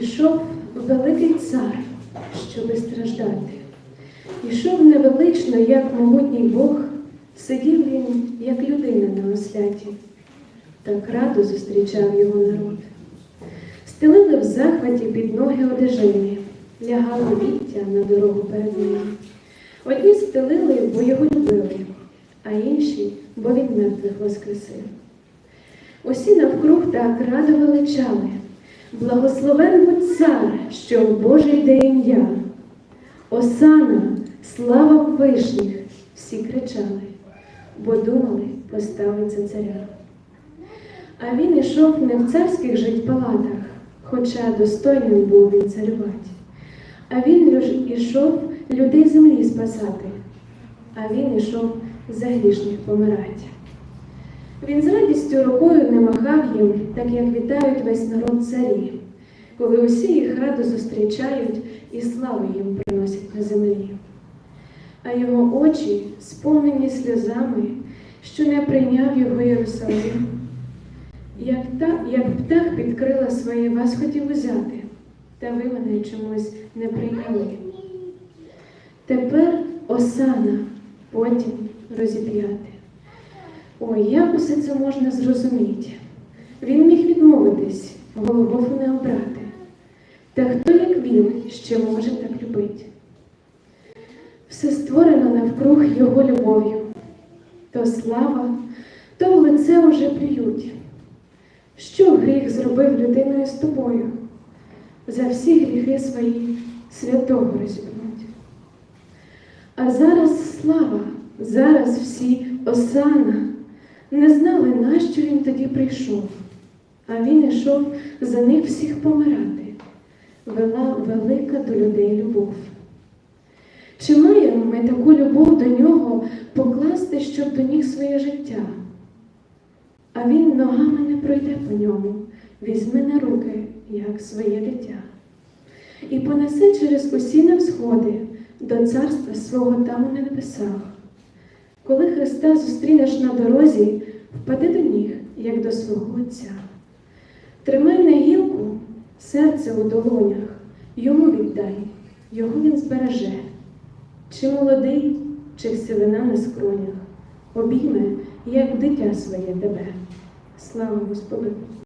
Ішов великий цар, щоби страждати. Ішов невелично, як могутній Бог, сидів він, як людина на осляті. Так радо зустрічав його народ. Стелили в захваті під ноги одежини, лягало віття на дорогу перед ним. Одні стелили, бо його любили, а інші, бо він мертвих воскресив. Усі навкруг так радо величали. Благословен будь цар, що в Боже йде ім'я. Осана, слава вишніх, всі кричали, бо думали поставить за царя. А він ішов не в царських жить палатах, хоча достойним був він царювати. А він ішов людей землі спасати, а він ішов за грішних помирать. Він з радістю рукою не махав їм, так як вітають весь народ царі, коли усі їх радо зустрічають і славу їм приносять на землі. А його очі, сповнені сльозами, що не прийняв його Єрусалим. Як, та, як птах підкрила своє вас хотів узяти, та ви мене чомусь не прийняли. Тепер осана, потім розіп'яти. Ой, як усе це можна зрозуміти? Він міг відмовитись, Голгофу не обрати. Та хто, як він, ще може так любити? Все створено навкруг його любов'ю. То слава, то в лице уже плюють. Що гріх зробив людиною з тобою? За всі гріхи свої святого розіпнуть. А зараз слава, зараз всі осана. Не знали, нащо він тоді прийшов, а він ішов за них всіх помирати. Вела велика до людей любов. Чи маємо ми таку любов до нього покласти, щоб до них своє життя? А він ногами не пройде по ньому, візьме на руки, як своє дитя, і понесе через усі невзгоди до царства свого там у небесах. Коли Христа зустрінеш на дорозі, впади до ніг, як до свого Отця. Тримай на гілку серце у долонях, йому віддай, його він збереже. Чи молодий, чи сивина на скронях, обійме, як дитя своє тебе. Слава Господу!